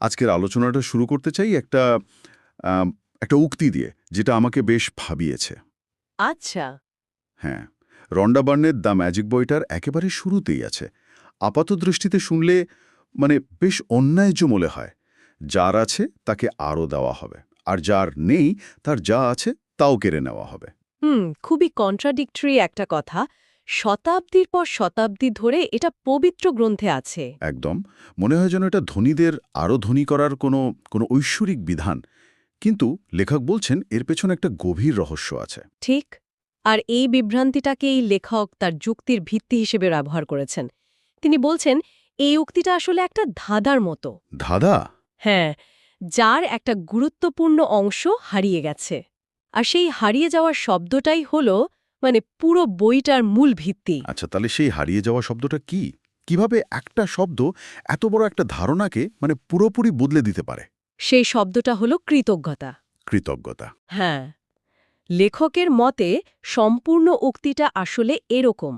আজকের আলোচনাটা শুরু করতে চাই একটা একটা উক্তি দিয়ে যেটা আমাকে বেশ ভাবিয়েছে। আচ্ছা। হ্যাঁ রন্ডা বার্নের দ্য ম্যাজিক বইটার একেবারে শুরুতেই আছে। আপাত দৃষ্টিতে শুনলে মানে বেশ অন্যায্য মনে হয়। যার আছে তাকে আরও দেওয়া হবে। আর যার নেই তার যা আছে তাও কেড়ে নেওয়া হবে। হুম খুবই কন্ট্রাডিক্টরি একটা কথা। শতাব্দীর পর শতাব্দী ধরে এটা পবিত্র গ্রন্থে আছে। একদম। মনে হয় যেন এটা ধনীদের আরও ধনী করার কোনো কোনো ঐশ্বরিক বিধান। কিন্তু লেখক বলছেন এর পেছনে একটা গভীর রহস্য আছে। ঠিক। আর এই বিভ্রান্তিটাকে এই লেখক তার যুক্তির ভিত্তি হিসেবে ব্যবহার করেছেন। তিনি বলছেন এই উক্তিটা আসলে একটা ধাঁধার মতো। ধাঁধা? হ্যাঁ যার একটা গুরুত্বপূর্ণ অংশ হারিয়ে গেছে। আর সেই হারিয়ে যাওয়ার শব্দটাই হলো মানে পুরো বইটার মূল ভিত্তি। আচ্ছা তাহলে সেই হারিয়ে যাওয়া শব্দটা কি? কীভাবে একটা শব্দ এত বড় একটা ধারণাকে মানে পুরোপুরি বদলে দিতে পারে? সেই শব্দটা হলো কৃতজ্ঞতা। কৃতজ্ঞতা। হ্যাঁ। লেখকের মতে সম্পূর্ণ উক্তিটা আসলে এরকম।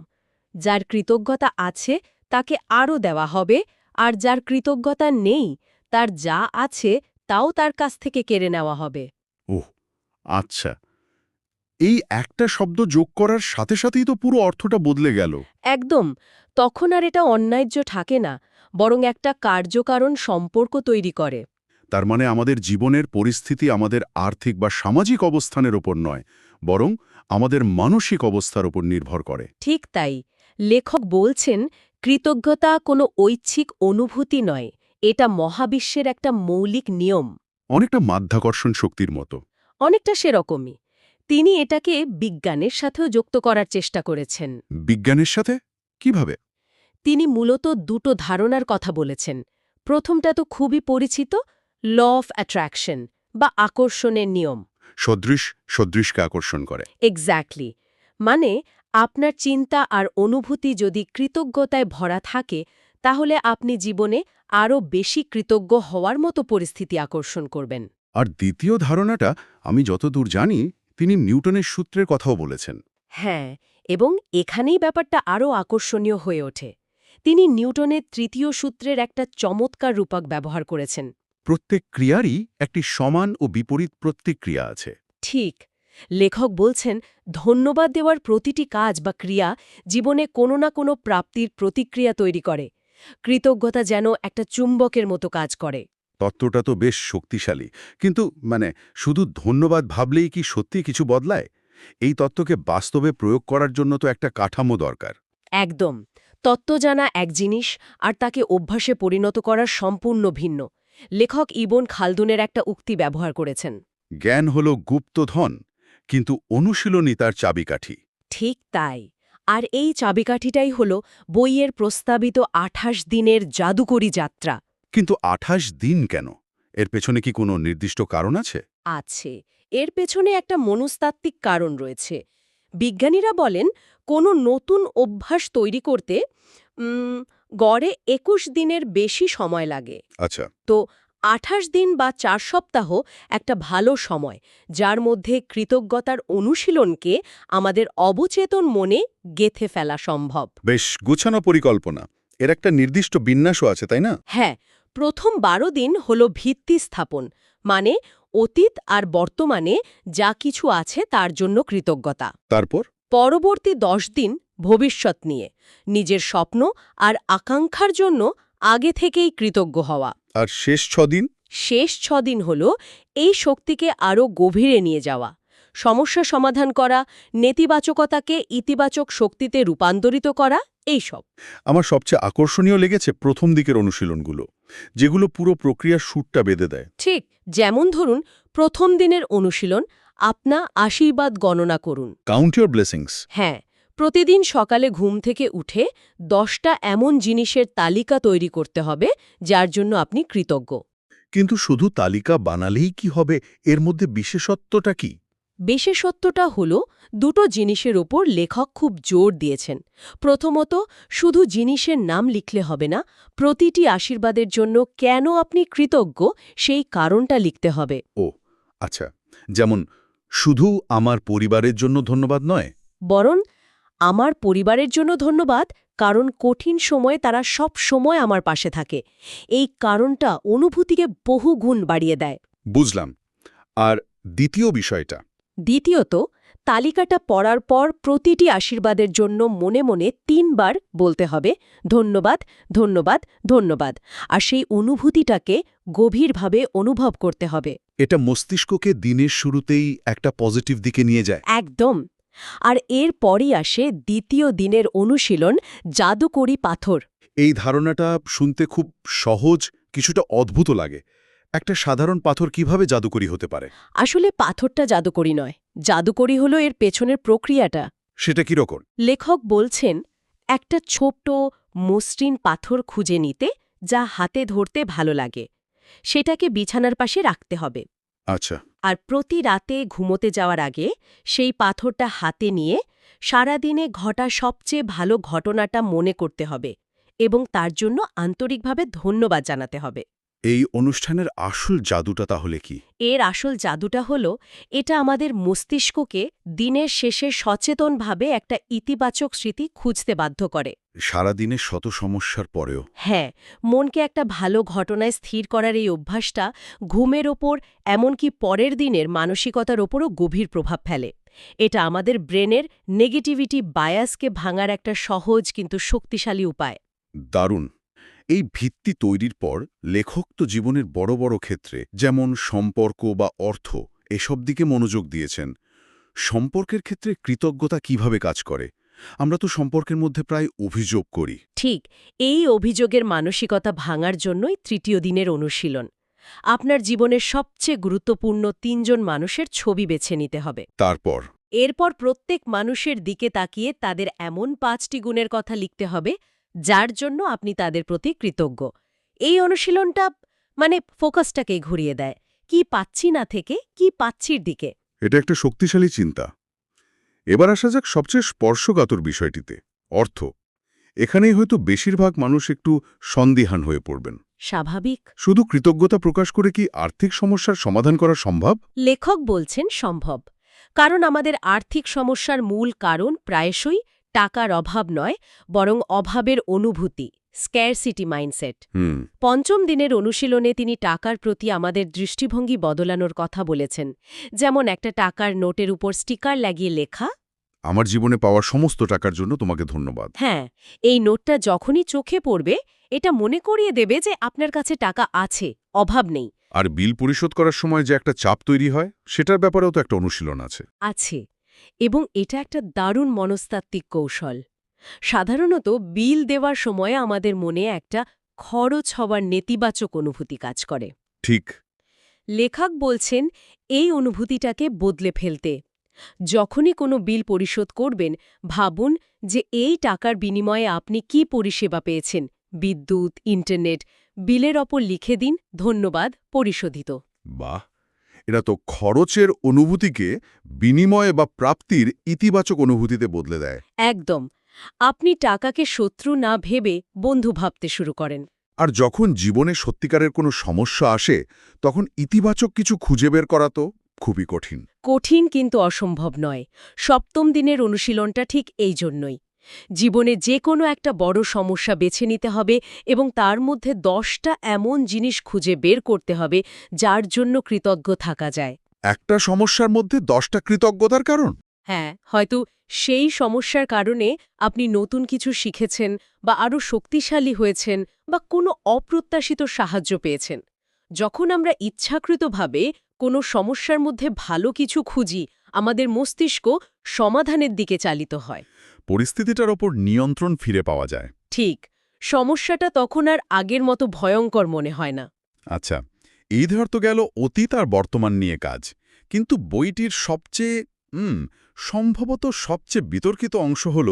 যার কৃতজ্ঞতা আছে তাকে আরও দেওয়া হবে আর যার কৃতজ্ঞতা নেই তার যা আছে তাও তার কাছ থেকে কেড়ে নেওয়া হবে। ওহ আচ্ছা। এই একটা শব্দ যোগ করার সাথে সাথেই তো পুরো অর্থটা বদলে গেল। একদম। তখন আর এটা অন্যায্য থাকে না বরং একটা কার্যকারণ সম্পর্ক তৈরি করে। তার মানে আমাদের জীবনের পরিস্থিতি আমাদের আর্থিক বা সামাজিক অবস্থানের ওপর নয় বরং আমাদের মানসিক অবস্থার উপর নির্ভর করে। ঠিক তাই। লেখক বলছেন কৃতজ্ঞতা কোনো ঐচ্ছিক অনুভূতি নয় এটা মহাবিশ্বের একটা মৌলিক নিয়ম। অনেকটা মাধ্যাকর্ষণ শক্তির মতো। অনেকটা সেরকমই। তিনি এটাকে বিজ্ঞানের সাথেও যুক্ত করার চেষ্টা করেছেন। বিজ্ঞানের সাথে? কীভাবে? তিনি মূলত দুটো ধারণার কথা বলেছেন। প্রথমটা তো খুবই পরিচিত ল অফ অ্যাট্রাকশন বা আকর্ষণের নিয়ম। সদৃশ সদৃশকে আকর্ষণ করে। এক্স্যাক্টলি। মানে আপনার চিন্তা আর অনুভূতি যদি কৃতজ্ঞতায় ভরা থাকে তাহলে আপনি জীবনে আরও বেশি কৃতজ্ঞ হওয়ার মতো পরিস্থিতি আকর্ষণ করবেন। আর দ্বিতীয় ধারণাটা আমি যতদূর জানি তিনি নিউটনের সূত্রের কথাও বলেছেন। হ্যাঁ এবং এখানেই ব্যাপারটা আরও আকর্ষণীয় হয়ে ওঠে। তিনি নিউটনের তৃতীয় সূত্রের একটা চমৎকার রূপক ব্যবহার করেছেন। প্রত্যেক ক্রিয়ারই একটি সমান ও বিপরীত প্রতিক্রিয়া আছে। ঠিক। লেখক বলছেন ধন্যবাদ দেওয়ার প্রতিটি কাজ বা ক্রিয়া জীবনে কোনো না কোনো প্রাপ্তির প্রতিক্রিয়া তৈরি করে। কৃতজ্ঞতা যেন একটা চুম্বকের মতো কাজ করে। তত্ত্বটা তো বেশ শক্তিশালী। কিন্তু মানে শুধু ধন্যবাদ ভাবলেই কি সত্যি কিছু বদলায়? এই তত্ত্বকে বাস্তবে প্রয়োগ করার জন্য তো একটা কাঠামো দরকার। একদম। তত্ত্ব জানা এক জিনিস আর তাকে অভ্যাসে পরিণত করার সম্পূর্ণ ভিন্ন। লেখক ইবন খালদুনের একটা উক্তি ব্যবহার করেছেন। জ্ঞান হল গুপ্তধন কিন্তু অনুশীলনী তার চাবিকাঠি। ঠিক তাই। আর এই চাবিকাঠিটাই হল বইয়ের প্রস্তাবিত আঠাশ দিনের জাদুকরী যাত্রা। কিন্তু আঠাশ দিন কেন? এর পেছনে কি কোনো নির্দিষ্ট কারণ আছে? আছে। এর পেছনে একটা মনস্তাত্ত্বিক কারণ রয়েছে। বিজ্ঞানীরা বলেন কোনো নতুন অভ্যাস তৈরি করতে গড়ে একুশ দিনের বেশি সময় লাগে। আচ্ছা। তো আঠাশ দিন বা চার সপ্তাহ একটা ভালো সময় যার মধ্যে কৃতজ্ঞতার অনুশীলনকে আমাদের অবচেতন মনে গেথে ফেলা সম্ভব। বেশ গুছানো পরিকল্পনা। এর একটা নির্দিষ্ট বিন্যাসও আছে তাই না? হ্যাঁ প্রথম বারো দিন হল ভিত্তি স্থাপন মানে অতীত আর বর্তমানে যা কিছু আছে তার জন্য কৃতজ্ঞতা। তারপর? পরবর্তী দশ দিন ভবিষ্যৎ নিয়ে নিজের স্বপ্ন আর আকাঙ্ক্ষার জন্য আগে থেকেই কৃতজ্ঞ হওয়া। আর শেষ ছদিন শেষ ছদিন হল এই শক্তিকে আরও গভীরে নিয়ে যাওয়া সমস্যা সমাধান করা নেতিবাচকতাকে ইতিবাচক শক্তিতে রূপান্তরিত করা এইসব। আমার সবচেয়ে আকর্ষণীয় লেগেছে প্রথম দিকের অনুশীলনগুলো। যেগুলো পুরো প্রক্রিয়ার সুরটা বেঁধে দেয়। ঠিক যেমন ধরুন প্রথম দিনের অনুশীলন আপনা আশীর্বাদ গণনা করুন। কাউন্ট ইউর ব্লেসিংস হ্যাঁ প্রতিদিন সকালে ঘুম থেকে উঠে দশটা এমন জিনিসের তালিকা তৈরি করতে হবে যার জন্য আপনি কৃতজ্ঞ। কিন্তু শুধু তালিকা বানালেই কি হবে? এর মধ্যে বিশেষত্বটা কি? বিশেষত্বটা হল দুটো জিনিসের ওপর লেখক খুব জোর দিয়েছেন। প্রথমত শুধু জিনিসের নাম লিখলে হবে না প্রতিটি আশীর্বাদের জন্য কেন আপনি কৃতজ্ঞ সেই কারণটা লিখতে হবে। ও আচ্ছা যেমন শুধু আমার পরিবারের জন্য ধন্যবাদ নয়? বরং আমার পরিবারের জন্য ধন্যবাদ কারণ কঠিন সময়ে তারা সব সময় আমার পাশে থাকে। এই কারণটা অনুভূতিকে বহু গুণ বাড়িয়ে দেয়। বুঝলাম। আর দ্বিতীয় বিষয়টা দ্বিতীয়ত তালিকাটা পড়ার পর প্রতিটি আশীর্বাদের জন্য মনে মনে তিনবার বলতে হবে ধন্যবাদ ধন্যবাদ ধন্যবাদ আর সেই অনুভূতিটাকে গভীরভাবে অনুভব করতে হবে। এটা মস্তিষ্ককে দিনের শুরুতেই একটা পজিটিভ দিকে নিয়ে যায়। একদম। আর এর পরই আসে দ্বিতীয় দিনের অনুশীলন জাদুকরি পাথর। এই ধারণাটা শুনতে খুব সহজ কিছুটা অদ্ভুত লাগে। একটা সাধারণ পাথর কীভাবে জাদুকরি হতে পারে? আসলে পাথরটা জাদুকরি নয়। জাদুকরি হলো এর পেছনের প্রক্রিয়াটা। সেটা কীরকম লেখক বলছেন একটা ছোট্ট মসৃণ পাথর খুঁজে নিতে যা হাতে ধরতে ভালো লাগে। সেটাকে বিছানার পাশে রাখতে হবে। আচ্ছা। আর প্রতি রাতে ঘুমোতে যাওয়ার আগে সেই পাথরটা হাতে নিয়ে সারাদিনে ঘটা সবচেয়ে ভালো ঘটনাটা মনে করতে হবে এবং তার জন্য আন্তরিকভাবে ধন্যবাদ জানাতে হবে। এই অনুষ্ঠানের আসল জাদুটা তাহলে কি? এর আসল জাদুটা হল এটা আমাদের মস্তিষ্ককে দিনের শেষে সচেতনভাবে একটা ইতিবাচক স্মৃতি খুঁজতে বাধ্য করে। সারাদিনে শত সমস্যার পরেও। হ্যাঁ মনকে একটা ভালো ঘটনায় স্থির করার এই অভ্যাসটা ঘুমের ওপর এমনকি পরের দিনের মানসিকতার ওপরও গভীর প্রভাব ফেলে। এটা আমাদের ব্রেনের নেগেটিভিটি বায়াসকে ভাঙার একটা সহজ কিন্তু শক্তিশালী উপায়। দারুণ। এই ভিত্তি তৈরির পর লেখক তো জীবনের বড় বড় ক্ষেত্রে যেমন সম্পর্ক বা অর্থ এসব দিকে মনোযোগ দিয়েছেন। সম্পর্কের ক্ষেত্রে কৃতজ্ঞতা কীভাবে কাজ করে? আমরা তো সম্পর্কের মধ্যে প্রায় অভিযোগ করি। ঠিক এই অভিযোগের মানসিকতা ভাঙার জন্যই তৃতীয় দিনের অনুশীলন। আপনার জীবনের সবচেয়ে গুরুত্বপূর্ণ তিনজন মানুষের ছবি বেছে নিতে হবে। তারপর? এরপর প্রত্যেক মানুষের দিকে তাকিয়ে তাদের এমন পাঁচটি গুণের কথা লিখতে হবে যার জন্য আপনি তাদের প্রতি কৃতজ্ঞ। এই অনুশীলনটা মানে ফোকাসটাকে ঘুরিয়ে দেয়। কি পাচ্ছি না থেকে কি পাচ্ছির দিকে? এটা একটা শক্তিশালী চিন্তা। এবার আসা যাক সবচেয়ে স্পর্শকাতর বিষয়টিতে অর্থ। এখানেই হয়তো বেশিরভাগ মানুষ একটু সন্দিহান হয়ে পড়বেন। স্বাভাবিক। শুধু কৃতজ্ঞতা প্রকাশ করে কি আর্থিক সমস্যার সমাধান করা সম্ভব? লেখক বলছেন সম্ভব। কারণ আমাদের আর্থিক সমস্যার মূল কারণ প্রায়শই টাকার অভাব নয় বরং অভাবের অনুভূতি স্ক্যারসিটি মাইন্ডসেট পঞ্চম দিনের অনুশীলনে তিনি টাকার প্রতি আমাদের দৃষ্টিভঙ্গি বদলানোর কথা বলেছেন যেমন একটা টাকার নোটের উপর স্টিকার লাগিয়ে লেখা। আমার জীবনে পাওয়া সমস্ত টাকার জন্য তোমাকে ধন্যবাদ। হ্যাঁ এই নোটটা যখনই চোখে পড়বে এটা মনে করিয়ে দেবে যে আপনার কাছে টাকা আছে অভাব নেই। আর বিল পরিশোধ করার সময় যে একটা চাপ তৈরি হয় সেটার ব্যাপারেও তো একটা অনুশীলন আছে। আছে। এবং এটা একটা দারুণ মনস্তাত্ত্বিক কৌশল। সাধারণত বিল দেওয়ার সময় আমাদের মনে একটা খরচ হওয়ার নেতিবাচক অনুভূতি কাজ করে। ঠিক। লেখক বলছেন এই অনুভূতিটাকে বদলে ফেলতে। যখনই কোনো বিল পরিশোধ করবেন ভাবুন যে এই টাকার বিনিময়ে আপনি কি পরিষেবা পেয়েছেন। বিদ্যুৎ ইন্টারনেট বিলের ওপর লিখে দিন ধন্যবাদ পরিশোধিত। বাহ! এটা তো খরচের অনুভূতিকে বিনিময় বা প্রাপ্তির ইতিবাচক অনুভূতিতে বদলে দেয়। একদম। আপনি টাকাকে শত্রু না ভেবে বন্ধু ভাবতে শুরু করেন। আর যখন জীবনে সত্যিকারের কোনো সমস্যা আসে তখন ইতিবাচক কিছু খুঁজে বের করা তো খুবই কঠিন। কঠিন কিন্তু অসম্ভব নয়। সপ্তম দিনের অনুশীলনটা ঠিক এই জন্যই। জীবনে যে কোনো একটা বড় সমস্যা বেছে নিতে হবে এবং তার মধ্যে দশটা এমন জিনিস খুঁজে বের করতে হবে যার জন্য কৃতজ্ঞ থাকা যায়। একটা সমস্যার মধ্যে দশটা কৃতজ্ঞতার কারণ? হ্যাঁ হয়তো সেই সমস্যার কারণে আপনি নতুন কিছু শিখেছেন বা আরও শক্তিশালী হয়েছেন বা কোনো অপ্রত্যাশিত সাহায্য পেয়েছেন। যখন আমরা ইচ্ছাকৃতভাবে কোনো সমস্যার মধ্যে ভালো কিছু খুঁজি আমাদের মস্তিষ্ক সমাধানের দিকে চালিত হয়। পরিস্থিতিটার ওপর নিয়ন্ত্রণ ফিরে পাওয়া যায়। ঠিক সমস্যাটা তখন আর আগের মতো ভয়ঙ্কর মনে হয় না। আচ্ছা এই ধর তো গেল অতীত আর বর্তমান নিয়ে কাজ। কিন্তু বইটির সবচেয়ে হুম সম্ভবত সবচেয়ে বিতর্কিত অংশ হল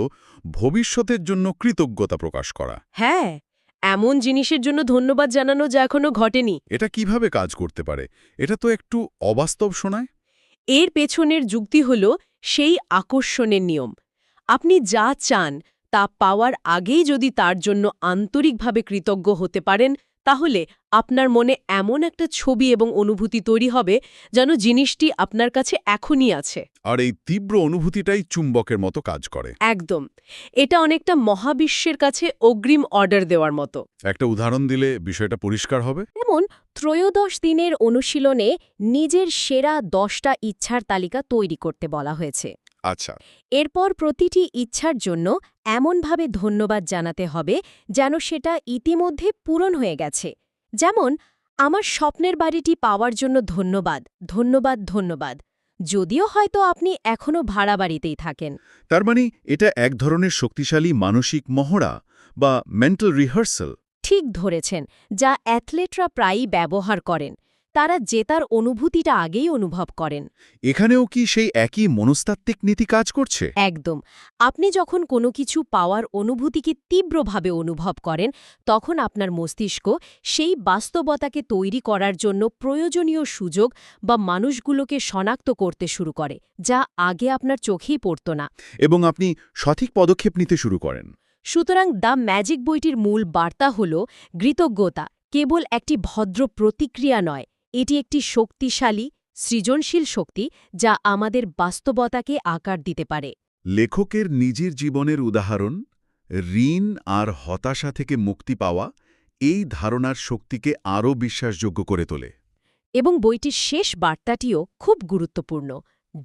ভবিষ্যতের জন্য কৃতজ্ঞতা প্রকাশ করা। হ্যাঁ এমন জিনিসের জন্য ধন্যবাদ জানানো যা এখনও ঘটেনি। এটা কীভাবে কাজ করতে পারে? এটা তো একটু অবাস্তব শোনায়। এর পেছনের যুক্তি হল সেই আকর্ষণের নিয়ম। আপনি যা চান তা পাওয়ার আগেই যদি তার জন্য আন্তরিকভাবে কৃতজ্ঞ হতে পারেন তাহলে আপনার মনে এমন একটা ছবি এবং অনুভূতি তৈরি হবে যেন জিনিসটি আপনার কাছে এখনই আছে। আর এই তীব্র অনুভূতিটাই চুম্বকের মতো কাজ করে। একদম। এটা অনেকটা মহাবিশ্বের কাছে অগ্রিম অর্ডার দেওয়ার মতো। একটা উদাহরণ দিলে বিষয়টা পরিষ্কার হবে? যেমন ত্রয়োদশ দিনের অনুশীলনে নিজের সেরা দশটা ইচ্ছার তালিকা তৈরি করতে বলা হয়েছে। আচ্ছা। এরপর প্রতিটি ইচ্ছার জন্য এমনভাবে ধন্যবাদ জানাতে হবে যেন সেটা ইতিমধ্যে পূরণ হয়ে গেছে। যেমন আমার স্বপ্নের বাড়িটি পাওয়ার জন্য ধন্যবাদ ধন্যবাদ ধন্যবাদ। যদিও হয়তো আপনি এখনও ভাড়া বাড়িতেই থাকেন। তার মানে এটা এক ধরনের শক্তিশালী মানসিক মহড়া বা মেন্টাল রিহার্সাল ঠিক ধরেছেন যা অ্যাথলেটরা প্রায়ই ব্যবহার করেন। তারা জেতার অনুভূতিটা আগেই অনুভব করেন। এখানেও কি সেই একই মনস্তাত্ত্বিক নীতি কাজ করছে? একদম। আপনি যখন কোনো কিছু পাওয়ার অনুভূতিকে তীব্রভাবে অনুভব করেন তখন আপনার মস্তিষ্ক সেই বাস্তবতাকে তৈরি করার জন্য প্রয়োজনীয় সুযোগ বা মানুষগুলোকে শনাক্ত করতে শুরু করে যা আগে আপনার চোখেই পড়ত না। এবং আপনি সঠিক পদক্ষেপ নিতে শুরু করেন। সুতরাং দ্য ম্যাজিক বইটির মূল বার্তা হল কৃতজ্ঞতা কেবল একটি ভদ্র প্রতিক্রিয়া নয় এটি একটি শক্তিশালী সৃজনশীল শক্তি যা আমাদের বাস্তবতাকে আকার দিতে পারে। লেখকের নিজের জীবনের উদাহরণ ঋণ আর হতাশা থেকে মুক্তি পাওয়া এই ধারণার শক্তিকে আরও বিশ্বাসযোগ্য করে তোলে। এবং বইটির শেষ বার্তাটিও খুব গুরুত্বপূর্ণ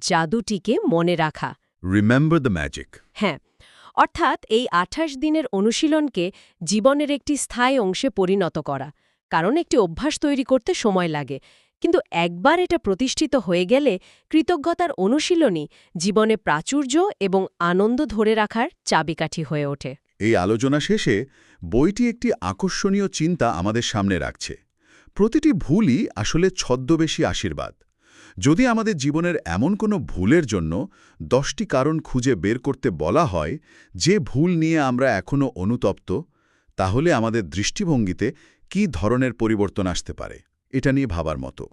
জাদুটিকে মনে রাখা। রিমেম্বার দ্য ম্যাজিক হ্যাঁ অর্থাৎ এই আঠাশ দিনের অনুশীলনকে জীবনের একটি স্থায়ী অংশে পরিণত করা। কারণ একটি অভ্যাস তৈরি করতে সময় লাগে। কিন্তু একবার এটা প্রতিষ্ঠিত হয়ে গেলে কৃতজ্ঞতার অনুশীলনই জীবনে প্রাচুর্য এবং আনন্দ ধরে রাখার চাবিকাঠি হয়ে ওঠে। এই আলোচনা শেষে বইটি একটি আকর্ষণীয় চিন্তা আমাদের সামনে রাখছে। প্রতিটি ভুলই আসলে ছদ্মবেশী আশীর্বাদ। যদি আমাদের জীবনের এমন কোনো ভুলের জন্য দশটি কারণ খুঁজে বের করতে বলা হয়, যে ভুল নিয়ে আমরা এখনও অনুতপ্ত, তাহলে আমাদের দৃষ্টিভঙ্গিতে কী ধরনের পরিবর্তন আসতে পারে? এটা নিয়ে ভাবার মতো।